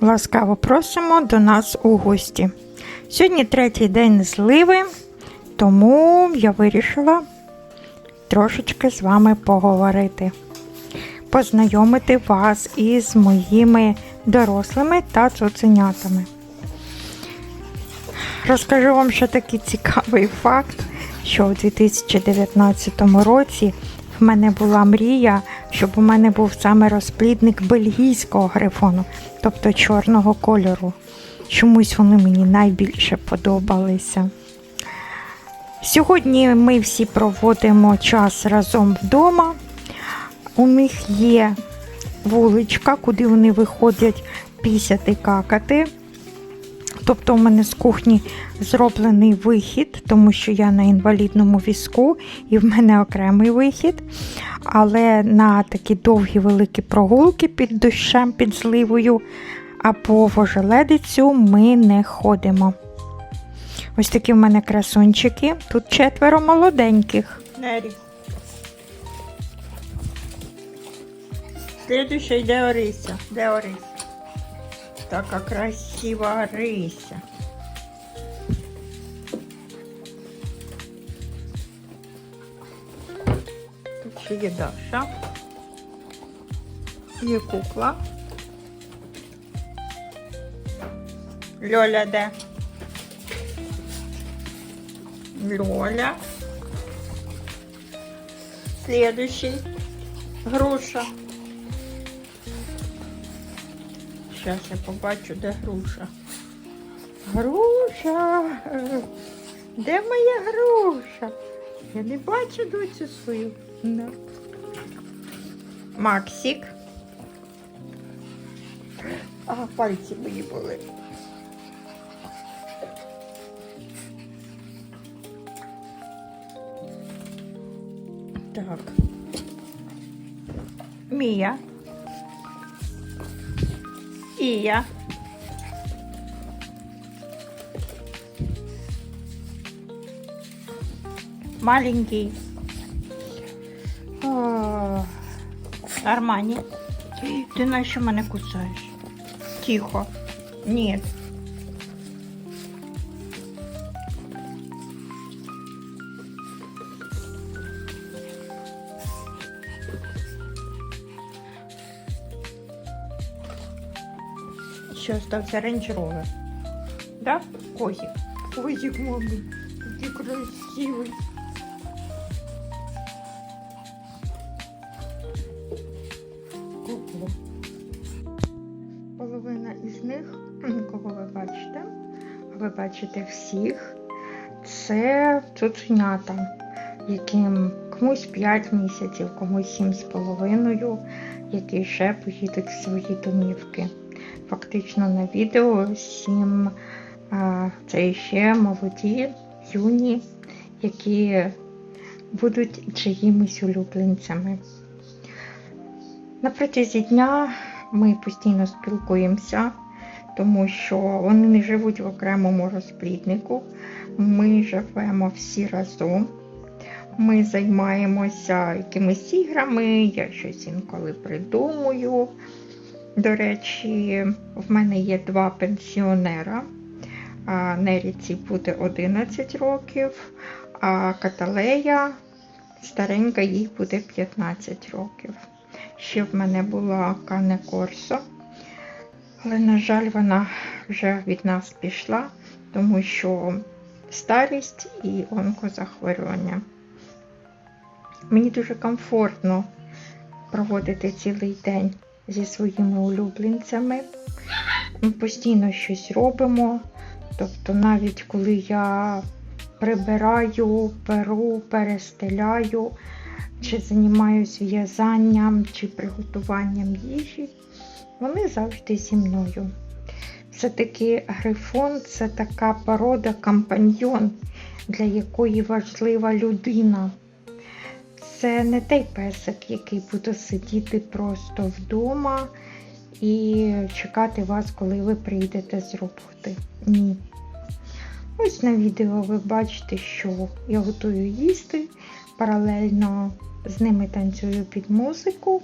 Ласкаво просимо до нас у гості. Сьогодні третій день зливи, тому я вирішила трошечки з вами поговорити, познайомити вас із моїми дорослими та цуценятами. Розкажу вам ще такий цікавий факт, що у 2019 році в мене була мрія, щоб у мене був саме розплідник бельгійського грифону, тобто чорного кольору. Чомусь вони мені найбільше подобалися. Сьогодні ми всі проводимо час разом вдома. У них є вуличка, куди вони виходять пісяти какати. Тобто у мене з кухні зроблений вихід, тому що я на інвалідному візку і в мене окремий вихід. Але на такі довгі великі прогулки під дощем, під зливою або в ожеледицю ми не ходимо. Ось такі в мене красунчики. Тут четверо молоденьких. Нері. Слідуюча йде Орися. Де Орися? Така красива рися. Тут ще Даша. Є кукла. Льоля де? Льоля. Следующий. Груша. Зараз я побачу, де груша. Груша. Де моя груша? Я не бачу доцю свою. Да. Максик. А, пальці мої були. Так. Мія. Ія. Маленький. О, Армані. Ти на що мене кусаєш? Тихо. Ні. Що стався рейндж ровер? Да? Козик. Козик, мабуть. Такий красивий. Куклу. Половина із них, кого ви бачите, ви бачите всіх, це цуценята, яким комусь 5 місяців, комусь 7,5, які ще поїдуть в свої домівки. Фактично на відео 7 а, це ще молоді, юні, які будуть чиїмись улюбленцями. На протязі дня ми постійно спілкуємося, тому що вони не живуть в окремому розпліднику. Ми живемо всі разом. Ми займаємося якимись іграми, я щось інколи придумую. До речі, в мене є два пенсіонера. Неріці буде 11 років, а Каталея старенька, їй буде 15 років. Ще в мене була Кане Корсо, але, на жаль, вона вже від нас пішла, тому що старість і онкозахворювання. Мені дуже комфортно проводити цілий день зі своїми улюбленцями. Ми постійно щось робимо. Тобто, навіть коли я прибираю, перу, перестеляю, чи займаюся в'язанням, чи приготуванням їжі, вони завжди зі мною. Все-таки грифон це така порода компаньйон, для якої важлива людина. Це не той песик, який буде сидіти просто вдома і чекати вас, коли ви прийдете з роботи. Ні. Ось на відео ви бачите, що я готую їсти, паралельно з ними танцюю під музику.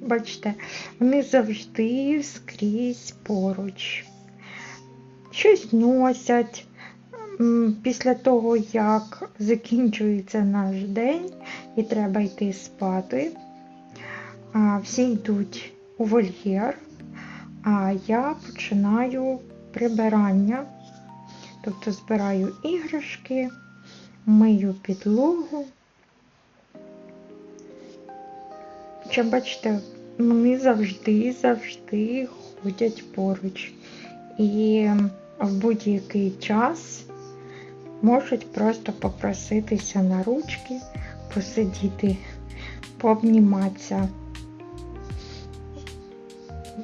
бачите, вони завжди скрізь поруч. Щось носять. Після того, як закінчується наш день і треба йти спати, всі йдуть у вольєр, а я починаю прибирання. Тобто збираю іграшки, мию підлогу. Чи бачите, вони завжди, завжди ходять поруч. І в будь-який час можуть просто попроситися на ручки, посидіти, пообніматися.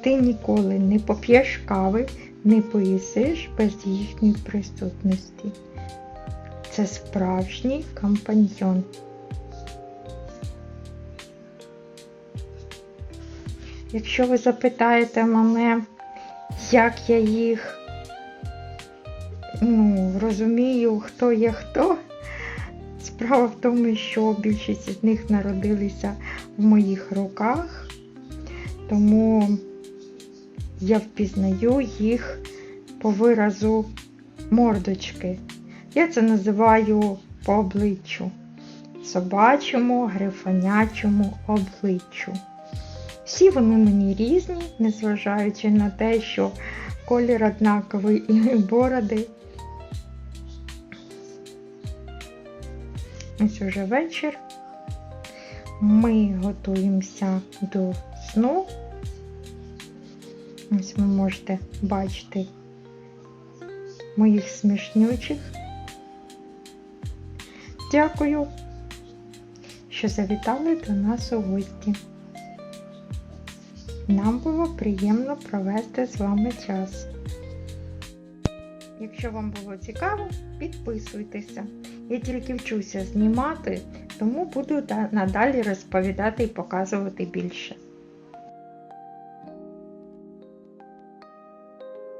Ти ніколи не поп'єш кави, не поїсиш без їхньої присутності. Це справжній компаньйон. Якщо ви запитаєте мене, як я їх розумію, хто є хто, справа в тому, що більшість з них народилися в моїх руках, тому я впізнаю їх по виразу мордочки. Я це називаю по обличчю. Собачому, грифонячому обличчю. Всі вони мені різні, незважаючи на те, що колір однаковий і бороди. Ось уже вечір. Ми готуємося до сну. Ось ви можете бачити моїх смішнючих. Дякую, що завітали до нас у гості. Нам було приємно провести з вами час. Якщо вам було цікаво, підписуйтеся. Я тільки вчуся знімати, тому буду надалі розповідати і показувати більше.